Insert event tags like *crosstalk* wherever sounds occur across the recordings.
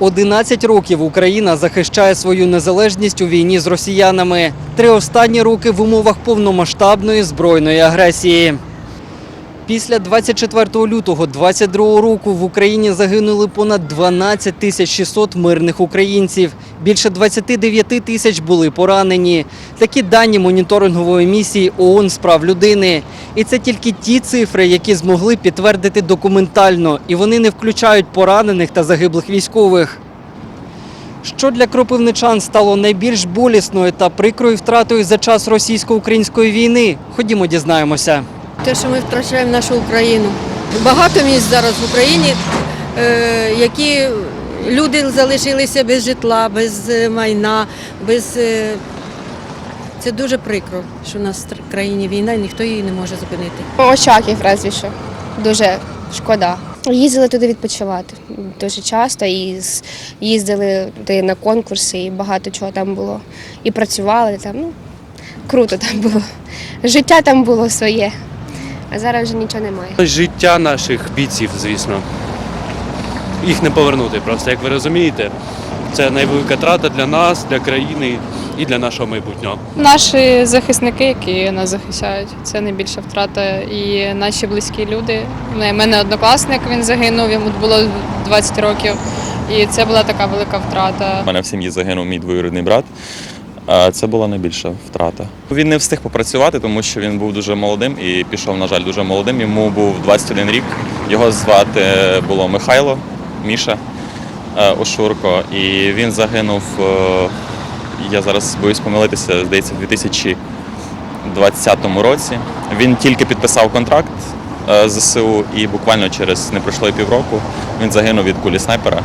11 років Україна захищає свою незалежність у війні з росіянами. Три останні роки в умовах повномасштабної збройної агресії. Після 24 лютого 22 року в Україні загинули понад 12 тисяч 600 мирних українців. Більше 29 тисяч були поранені. Такі дані моніторингової місії ООН з прав людини. І це тільки ті цифри, які змогли підтвердити документально, і вони не включають поранених та загиблих військових. Що для кропивничан стало найбільш болісною та прикрою втратою за час російсько-української війни? Ходімо, дізнаємося. Те, що ми втрачаємо нашу Україну. Багато місць зараз в Україні, е, які люди залишилися без житла, без е, майна, без. е, Це дуже прикро, що в нас в країні війна і ніхто її не може зупинити. Очаків разві що. Дуже шкода. Їздили туди відпочивати дуже часто і їздили туди на конкурси, і багато чого там було. І працювали там. Ну, круто там було. Життя там було своє. А зараз вже нічого немає. Життя наших бійців, звісно. Їх не повернути просто, як ви розумієте. Це найвелика трата для нас, для країни і для нашого майбутнього. Наші захисники, які нас захищають, це найбільша втрата. І наші близькі люди. У мене однокласник він загинув, йому було 20 років. І це була така велика втрата. У мене в сім'ї загинув мій двоюрідний брат. А Це була найбільша втрата. Він не встиг попрацювати, тому що він був дуже молодим і пішов, на жаль, дуже молодим. Йому був 21 рік. Його звати було Михайло Міша е, Ошурко. І він загинув, е, я зараз боюсь помилитися, здається, у 2020 році. Він тільки підписав контракт е, ЗСУ і буквально через не пройшло й півроку він загинув від кулі снайпера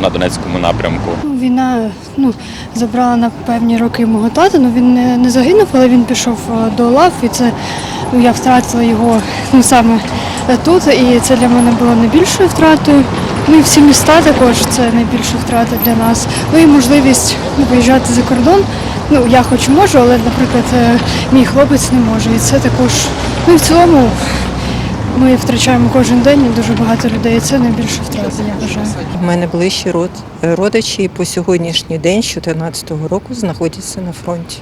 на Донецькому напрямку. Ну, Війна ну, забрала на певні роки мого тата. Ну, він не, не загинув, але він пішов до лав, і це ну, я втратила його ну, саме тут. І це для мене було найбільшою втратою. Ну і всі міста також це найбільша втрата для нас. Ну і можливість ну, виїжджати за кордон. Ну, я хоч можу, але, наприклад, е, мій хлопець не може. І це також, ну і в цілому ми втрачаємо кожен день і дуже багато людей. І це найбільша втрата, я вважаю. У мене ближчі род, родичі і по сьогоднішній день, з 2014 року, знаходяться на фронті.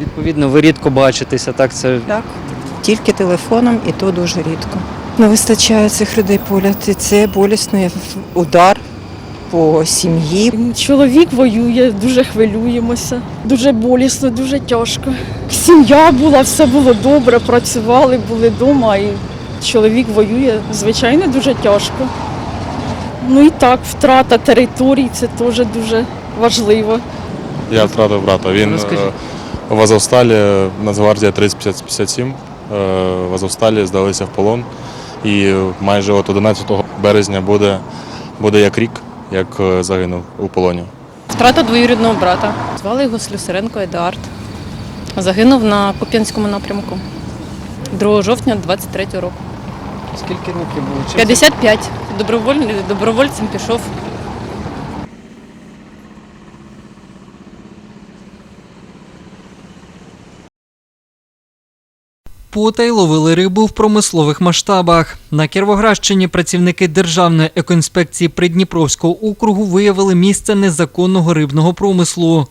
Відповідно, ви рідко бачитеся, так це Так, тільки телефоном, і то дуже рідко. Не вистачає цих людей поряд, і це болісний удар по сім'ї. Чоловік воює, дуже хвилюємося, дуже болісно, дуже тяжко. Сім'я була, все було добре, працювали, були вдома, і чоловік воює, звичайно, дуже тяжко. Ну і так, втрата територій це теж дуже важливо. Я втратив брата. Він Розкажіть. е, в Азовсталі, Нацгвардія 3057, е, в Азовсталі здалися в полон. І майже от 11 березня буде, буде як рік, як е, загинув у полоні. Втрата двоюрідного брата. Звали його Слюсаренко Едуард. Загинув на Куп'янському напрямку 2 жовтня 23 року. скільки років було? Чим 55. Добровольний, добровольцем пішов Потай ловили рибу в промислових масштабах. На Кіровоградщині працівники Державної екоінспекції Придніпровського округу виявили місце незаконного рибного промислу.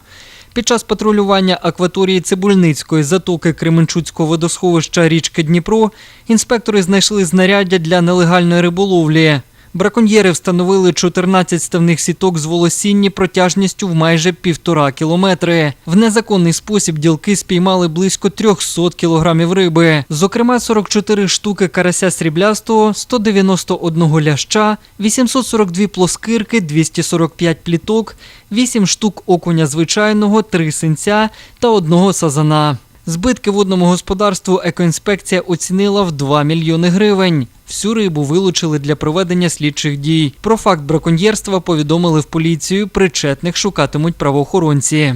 Під час патрулювання акваторії Цибульницької затоки Кременчуцького водосховища річки Дніпро інспектори знайшли знаряддя для нелегальної риболовлі. Браконьєри встановили 14 ставних сіток з волосінні протяжністю в майже півтора кілометри. В незаконний спосіб ділки спіймали близько 300 кілограмів риби. Зокрема, 44 штуки карася сріблястого, 191 ляща, 842 плоскирки, 245 пліток, 8 штук окуня звичайного, 3 синця та одного сазана. Збитки водному господарству екоінспекція оцінила в 2 мільйони гривень. Всю рибу вилучили для проведення слідчих дій. Про факт браконьєрства повідомили в поліцію. Причетних шукатимуть правоохоронці.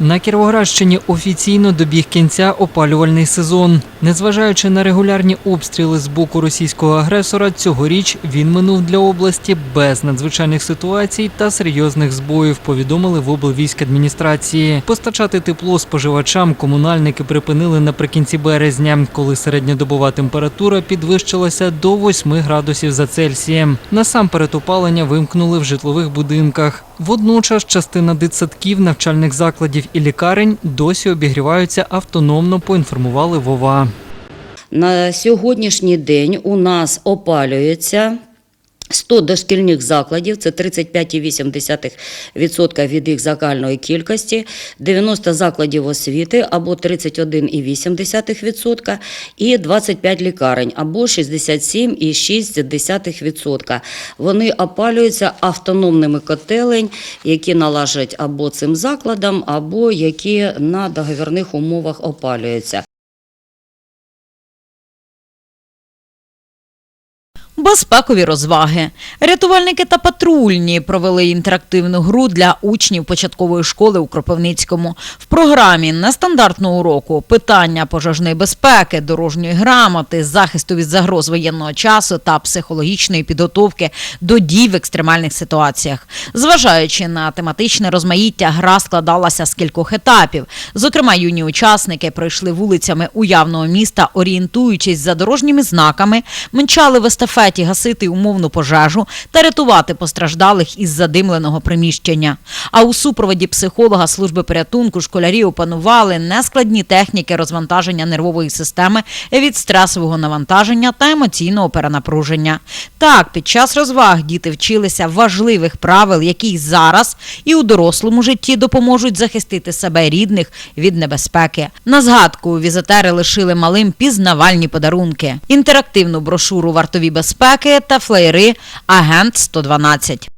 На Кіровоградщині офіційно добіг кінця опалювальний сезон. Незважаючи на регулярні обстріли з боку російського агресора, цьогоріч він минув для області без надзвичайних ситуацій та серйозних збоїв. Повідомили в облвійськадміністрації. Постачати тепло споживачам комунальники припинили наприкінці березня, коли середньодобова температура підвищилася до 8 градусів за Цельсієм. Насамперед опалення вимкнули в житлових будинках. Водночас частина дитсадків, навчальних закладів і лікарень досі обігріваються автономно, поінформували Вова. На сьогоднішній день у нас опалюється 100 дошкільних закладів, це 35,8% від їх загальної кількості, 90 закладів освіти або 31,8% і 25 лікарень або 67,6%. Вони опалюються автономними котелень, які належать або цим закладам, або які на договірних умовах опалюються. Безпекові розваги. Рятувальники та патрульні провели інтерактивну гру для учнів початкової школи у Кропивницькому. В програмі нестандартного уроку питання пожежної безпеки, дорожньої грамоти, захисту від загроз воєнного часу та психологічної підготовки до дій в екстремальних ситуаціях. Зважаючи на тематичне розмаїття, гра складалася з кількох етапів. Зокрема, юні учасники пройшли вулицями уявного міста, орієнтуючись за дорожніми знаками, мчали в естафеті гасити умовну пожежу та рятувати постраждалих із задимленого приміщення. А у супроводі психолога служби порятунку школярі опанували нескладні техніки розвантаження нервової системи від стресового навантаження та емоційного перенапруження. Так, під час розваг діти вчилися важливих правил, які зараз і у дорослому житті допоможуть захистити себе рідних від небезпеки. На згадку візитери лишили малим пізнавальні подарунки, інтерактивну брошуру вартові безпеки та флеєри Агент 112.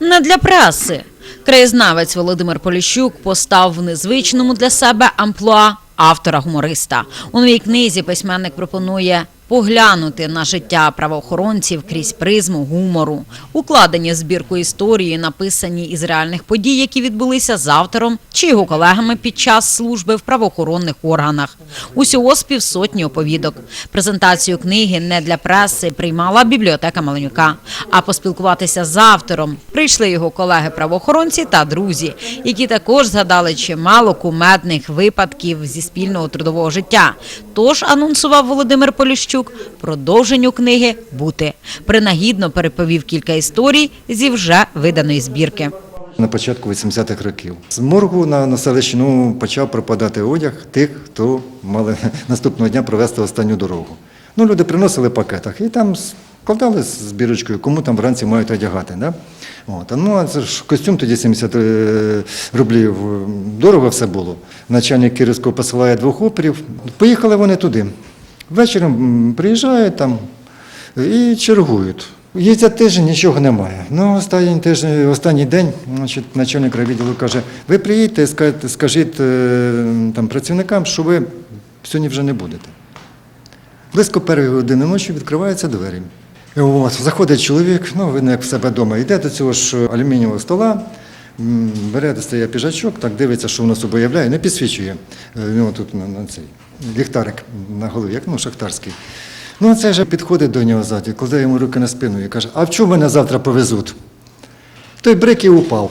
Не для преси. Краєзнавець Володимир Поліщук постав в незвичному для себе амплуа автора-гумориста. У новій книзі письменник пропонує поглянути на життя правоохоронців крізь призму гумору. Укладені збірку історії, написані із реальних подій, які відбулися з автором чи його колегами під час служби в правоохоронних органах. Усього з півсотні оповідок. Презентацію книги не для преси приймала бібліотека Маленюка. А поспілкуватися з автором прийшли його колеги-правоохоронці та друзі, які також згадали чимало кумедних випадків зі спільного трудового життя. Тож анонсував Володимир Поліщук продовженню книги бути. Принагідно переповів кілька історій зі вже виданої збірки. На початку 80-х років з моргу на, на селищі ну, почав пропадати одяг тих, хто мали *laughs* наступного дня провести останню дорогу. Ну, люди приносили в пакетах і там складали з збірочкою, кому там вранці мають одягати. Да? От. Ну, а це ж костюм тоді 70 е, рублів. Дорого все було. Начальник Київського посилає двох оперів. Поїхали вони туди. Ввечері приїжджають там і чергують. Їздять тиждень, нічого немає. Ну, останній тиждень, останній день, значить, начальник райвідділу каже, ви приїдьте, скажіть, скажіть е, там, працівникам, що ви сьогодні вже не будете. Близько першої години ночі відкриваються двері. От, заходить чоловік, ну, видно, як в себе вдома, йде до цього ж алюмінієвого стола, бере достає піджачок, так дивиться, що воно собою являє, не підсвічує. Е, Ну, тут на, на цей ліхтарик на голові, як ну, шахтарський. Ну, а цей підходить до нього ззаді, кладе йому руки на спину і каже, а в чому мене завтра повезуть? Той брик і упав.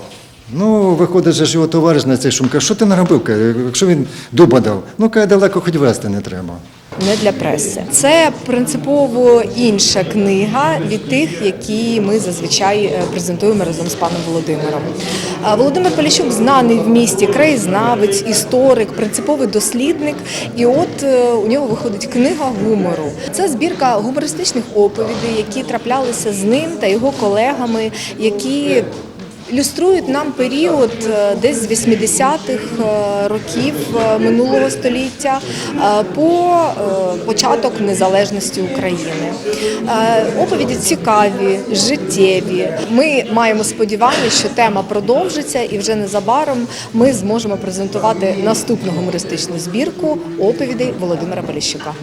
Ну, виходить же його товариш на цей шум, каже, що ти наробив? Якщо він дуба дав, ну каже, далеко хоч вести не треба. Не для преси. Це принципово інша книга від тих, які ми зазвичай е, презентуємо разом з паном Володимиром. Володимир Поліщук знаний в місті краєзнавець, історик, принциповий дослідник. І от е, у нього виходить книга гумору. Це збірка гумористичних оповідей, які траплялися з ним та його колегами, які Ілюструють нам період е, десь з 80-х е, років е, минулого століття по початок незалежності України. Оповіді цікаві, життєві. Ми маємо сподівання, що тема продовжиться, і вже незабаром ми зможемо презентувати наступну гумористичну збірку оповідей Володимира Поліщука.